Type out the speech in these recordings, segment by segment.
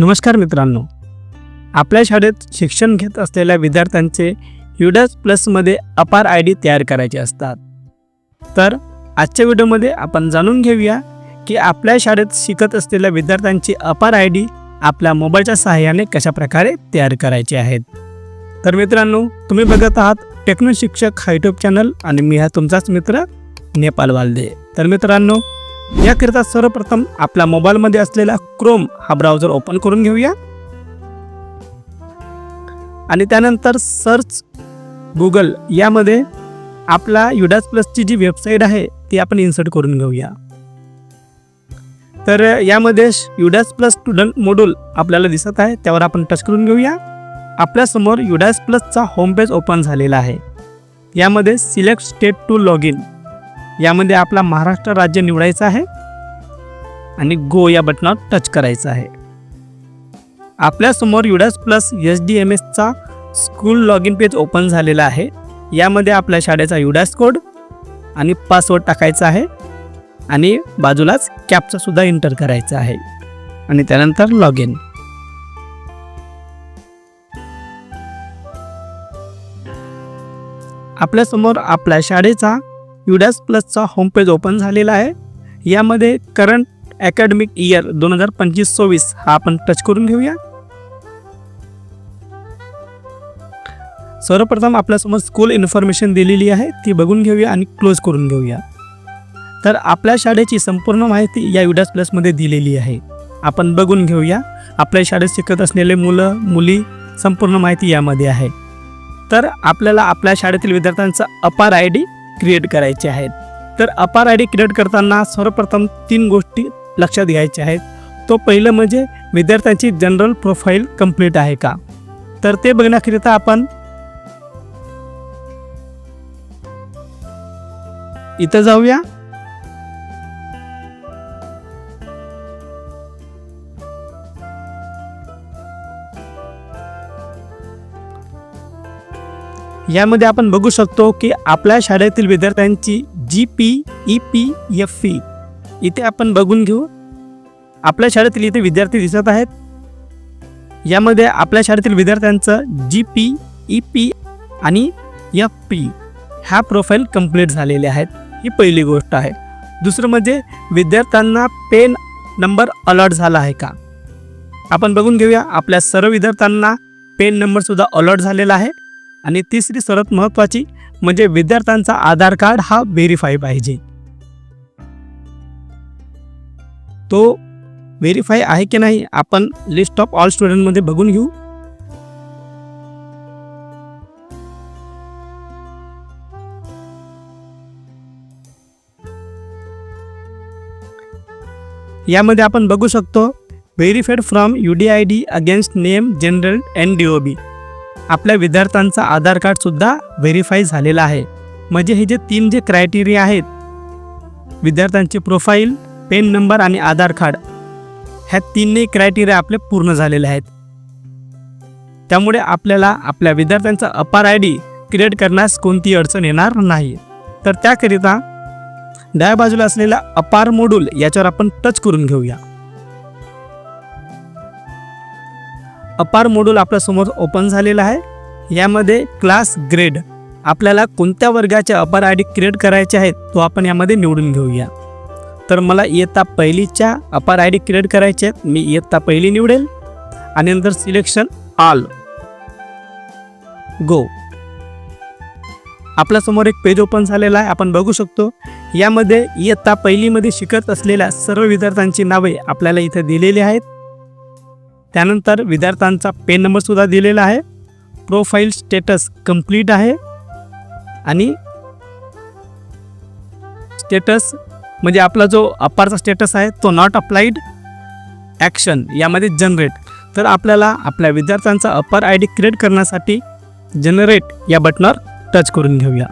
नमस्कार मित्रांनो. आपल्या शाळेत शिक्षण घेत असलेल्या विद्यार्थ्यांचे युडस प्लसमध्ये अपार आय डी तयार करायचे असतात. तर आजच्या व्हिडिओमध्ये आपण जाणून घेऊया की आपल्या शाळेत शिकत असलेल्या विद्यार्थ्यांची अपार आय डी आपल्या मोबाईलच्या सहाय्याने कशाप्रकारे तयार करायचे आहेत. तर मित्रांनो तुम्ही बघत आहात टेक्नो शिक्षक हा यूट्यूब चॅनल आणि मी हा तुमचाच मित्र नेपाल वालदे. तर मित्रांनो याकरिता सर्वप्रथम आपल्या मोबाईलमध्ये असलेला क्रोम हा ब्राउझर ओपन करून घेऊया. आणि त्यानंतर सर्च गुगल यामध्ये आपला युडास प्लसची जी वेबसाईट आहे ती आपण इन्सर्ट करून घेऊया. तर यामध्ये युडास प्लस स्टुडंट मॉड्यूल आपल्याला दिसत आहे त्यावर आपण टच करून घेऊया. आपल्यासमोर युडास प्लसचा होम पेज ओपन झालेला आहे. यामध्ये select state to log in यामध्ये आपला महाराष्ट्र राज्य निवडायचं आहे आणि गो या बटनावर टच करायचं आहे. आपल्यासमोर UDISE plus S D M एसचा school log in page open झालेला आहे. यामध्ये आपल्या शाळेचा युडास कोड आणि पासवर्ड टाकायचा आहे आणि बाजूलाच कॅपचा सुद्धा एंटर करायचा आहे. आणि त्यानंतर लॉग इन आपल्यासमोर आपल्या शाळेचा युडॅस प्लसचा होम पेज ओपन झालेला आहे. यामध्ये करंट अकॅडमिक इयर दोन हजार पंचवीस सव्वीस हा आपण टच करून घेऊया. सर्वप्रथम आपल्यासमोर स्कूल इन्फॉर्मेशन दिलेली आहे ती बघून घेऊया आणि क्लोज करून घेऊया. तर आपल्या शाळेची संपूर्ण माहिती या युडॅस प्लसमध्ये दिलेली आहे. आपण बघून घेऊया. आपल्या शाळेत शिकत असलेले मुलं मुली संपूर्ण माहिती यामध्ये आहे. तर आपल्याला आपल्या शाळेतील विद्यार्थ्यांचा अपार आय डी क्रिएट करायचे आहेत. तर अपार आय डी क्रिएट करताना सर्वप्रथम तीन गोष्टी लक्षात घ्यायच्या आहेत. तो पहिलं म्हणजे विद्यार्थ्यांची जनरल प्रोफाईल कंप्लीट आहे का? तर ते बघण्याकरिता आपण इथं जाऊया. यामध्ये आपण बघू शकतो की आपल्या शाळेतील विद्यार्थ्यांची G P E P F E इथे आपण बघून घेऊ. आपल्या शाळेतील इथे विद्यार्थी दिसत आहेत. यामध्ये आपल्या शाळेतील विद्यार्थ्यांचं जी पी ई पी आणि एफ पी ह्या प्रोफाईल कंप्लीट झालेले आहेत. ही पहिली गोष्ट आहे. दुसरं म्हणजे विद्यार्थ्यांना पेन नंबर अलॉट झाला आहे का? आपण बघून घेऊया. आपल्या सर्व विद्यार्थ्यांना पेन नंबरसुद्धा अलॉट झालेला आहे. आणि तिसरी सर्वात महत्त्वाची म्हणजे विद्यार्थ्यांचा आधार कार्ड हा व्हेरीफाय पाहिजे. तो व्हेरीफाय आहे की नाही आपण लिस्ट ऑफ ऑल स्टुडंटमध्ये बघून घेऊ. यामध्ये आपण बघू शकतो verified from U D I D against name gender and D O B आपल्या विद्यार्थ्यांचा आधार कार्डसुद्धा व्हेरीफाय झालेला आहे. म्हणजे हे जे तीन जे क्रायटेरिया आहेत विद्यार्थ्यांचे प्रोफाईल पेन नंबर आणि आधार कार्ड ह्या तीनही क्रायटेरिया आपले पूर्ण झालेले आहेत. त्यामुळे आपल्याला आपल्या विद्यार्थ्यांचा अपार आय डी क्रिएट करण्यास कोणती अडचण येणार नाही. तर त्याकरिता डाव्या बाजूला असलेला अपार मोडूल याच्यावर आपण टच करून घेऊया. अपार मॉड्यूल आपल्यासमोर ओपन झालेला आहे. यामध्ये क्लास ग्रेड आपल्याला कोणत्या वर्गाचे अपार आय डी क्रिएट करायचे आहेत तो आपण यामध्ये निवडून घेऊया. तर मला इयत्ता पहिलीच्या अपार आय डी क्रिएट करायचे आहेत मी इयत्ता पहिली निवडेल. आणि नंतर सिलेक्शन ऑल गो आपल्यासमोर एक पेज ओपन झालेला आहे आपण बघू शकतो. यामध्ये इयत्ता पहिलीमध्ये शिकत असलेल्या सर्व विद्यार्थ्यांची नावे आपल्याला इथे दिलेली आहेत. त्यानंतर विद्यार्थ्यांचा पेन नंबरसुद्धा दिलेला आहे. प्रोफाईल स्टेटस कंप्लीट आहे. आणि स्टेटस म्हणजे आपला जो अपारचा स्टेटस आहे तो नॉट अप्लाईड ॲक्शन यामध्ये जनरेट तर आपल्याला आपल्या विद्यार्थ्यांचा अपार आय डी क्रिएट करण्यासाठी जनरेट या बटनावर टच करून घेऊया.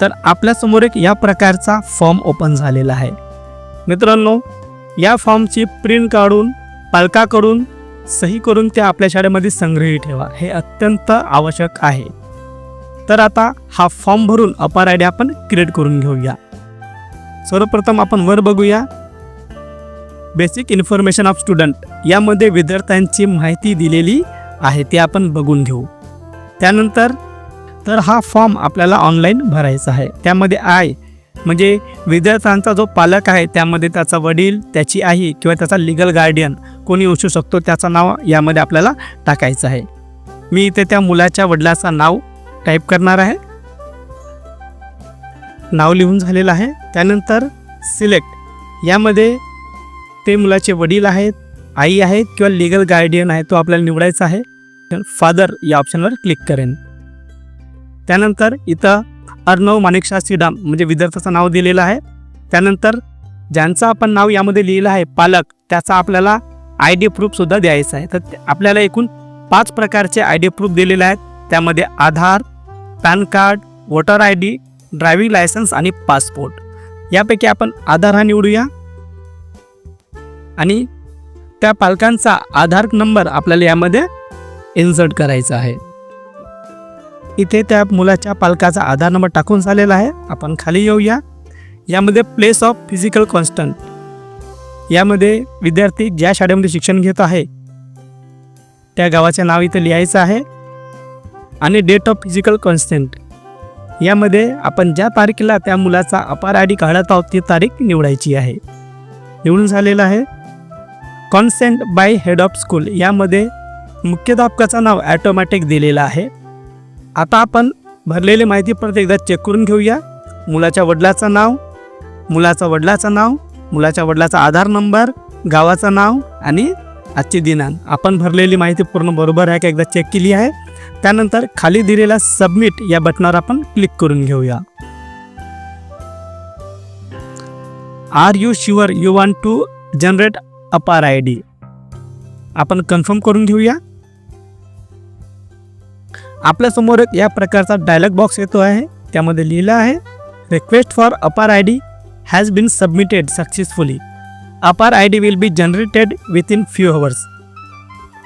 तर आपल्यासमोर एक या प्रकारचा फॉर्म ओपन झालेला आहे. मित्रांनो या फॉर्मची प्रिंट काढून पालकाकडून सही करून ते आपल्या शाळेमध्ये संग्रही ठेवा. हे अत्यंत आवश्यक आहे. तर आता हा फॉर्म भरून अपार आय डी आपण क्रिएट करून घेऊया. सर्वप्रथम आपण वर बघूया. बेसिक इन्फॉर्मेशन ऑफ स्टुडंट यामध्ये विद्यार्थ्यांची माहिती दिलेली आहे ते आपण बघून घेऊ. त्यानंतर तर हा फॉर्म आपल्याला ऑनलाईन भरायचा आहे. त्यामध्ये आय म्हणजे विद्यार्थ्यांचा जो पालक आहे त्यामध्ये त्याचा वडील त्याची आई किंवा त्याचा लिगल गार्डियन कोणी असू शकतो त्याचं नाव यामध्ये आपल्याला टाकायचं आहे. मी इथे त्या मुलाच्या वडिलाचं नाव टाईप करणार आहे. नाव लिहून झालेलं आहे. त्यानंतर सिलेक्ट यामध्ये ते मुलाचे वडील आहेत आई आहेत किंवा लिगल गार्डियन आहे तो आपल्याला निवडायचा आहे. फादर या ऑप्शनवर क्लिक करेन. त्यानंतर इथं अर्णव माणिकशास्त्री डाम म्हणजे विद्यार्थ्याचं नाव दिलेलं आहे. त्यानंतर ज्यांचं आपण नाव यामध्ये लिहिलं आहे पालक त्याचा आपल्याला आय डी प्रूफसुद्धा द्यायचा आहे. तर आपल्याला एकूण पाच प्रकारचे आय डी प्रूफ दिलेले आहेत. त्यामध्ये Aadhaar PAN card voter I D driving licence आणि पासपोर्ट यापैकी आपण आधार हा निवडूया. आणि त्या पालकांचा आधार नंबर आपल्याला यामध्ये इन्सर्ट करायचा आहे. इथे त्या मुलाच्या पालकाचा आधार नंबर टाकून झालेला आहे. आपण खाली येऊया. यामध्ये प्लेस ऑफ फिजिकल कॉन्स्टंट यामध्ये विद्यार्थी ज्या शाळेमध्ये शिक्षण घेत आहे त्या गावाचे नाव इथे लिहायचं आहे आणि डेट ऑफ फिजिकल कॉन्स्टंट यामध्ये आपण ज्या तारखेला त्या मुलाचा अपार आय डी काढत आहोत ती तारीख निवडायची आहे. निवडून झालेलं आहे. Consent by head of school यामध्ये मुख्याध्यापकाचं नाव ॲटोमॅटिक दिलेलं आहे. आता आपण भरलेली माहिती परत एकदा चेक करून घेऊया. मुलाच्या वडिलाचं नाव मुलाचं वडिलाचं नाव मुलाच्या वडिलाचा आधार नंबर गावाचं नाव आणि आजची दिनांक. आपण भरलेली माहिती पूर्ण बरोबर आहे का एकदा चेक केली आहे? त्यानंतर खाली दिलेला सबमिट या बटनावर आपण क्लिक करून घेऊया. Are you sure you want to generate APAAR I D आपण कन्फर्म करून घेऊया. आपल्यासमोर एक या प्रकारचा डायलॉग बॉक्स येतो आहे. त्यामध्ये लिहिलं आहे request for APAAR I D has been submitted successfully APAAR I D will be generated within few hours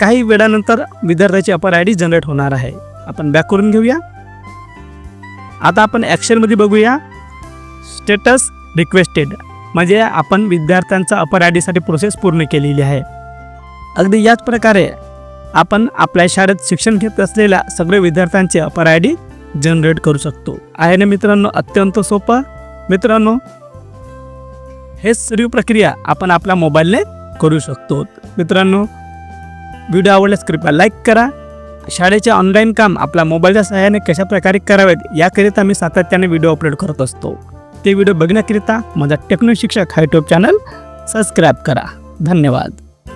काही वेळानंतर विद्यार्थ्याची अपार आय डी जनरेट होणार आहे. आपण बॅक करून घेऊया. आता आपण ॲक्शनमध्ये बघूया. स्टेटस रिक्वेस्टेड म्हणजे आपण विद्यार्थ्यांचा अपर आय डीसाठी प्रोसेस पूर्ण केलेली आहे. अगदी याच प्रकारे आपण आपल्या शाळेत शिक्षण घेत असलेल्या सगळ्या विद्यार्थ्यांचे अपर आय डी जनरेट करू शकतो. आहे ना मित्रांनो अत्यंत सोपं. मित्रांनो हे सर्व प्रक्रिया आपण आपल्या मोबाईलने करू शकतो. मित्रांनो व्हिडिओ आवडल्यास कृपया लाईक करा. शाळेचे ऑनलाईन काम आपल्या मोबाईलच्या सहाय्याने कशा प्रकारे करावेत याकरिता मी सातत्याने व्हिडिओ अपलोड करत असतो. ते व्हिडिओ बघण्याकरिता माझा टेक्नो शिक्षक हा यूट्यूब चॅनल सबस्क्राईब करा. धन्यवाद.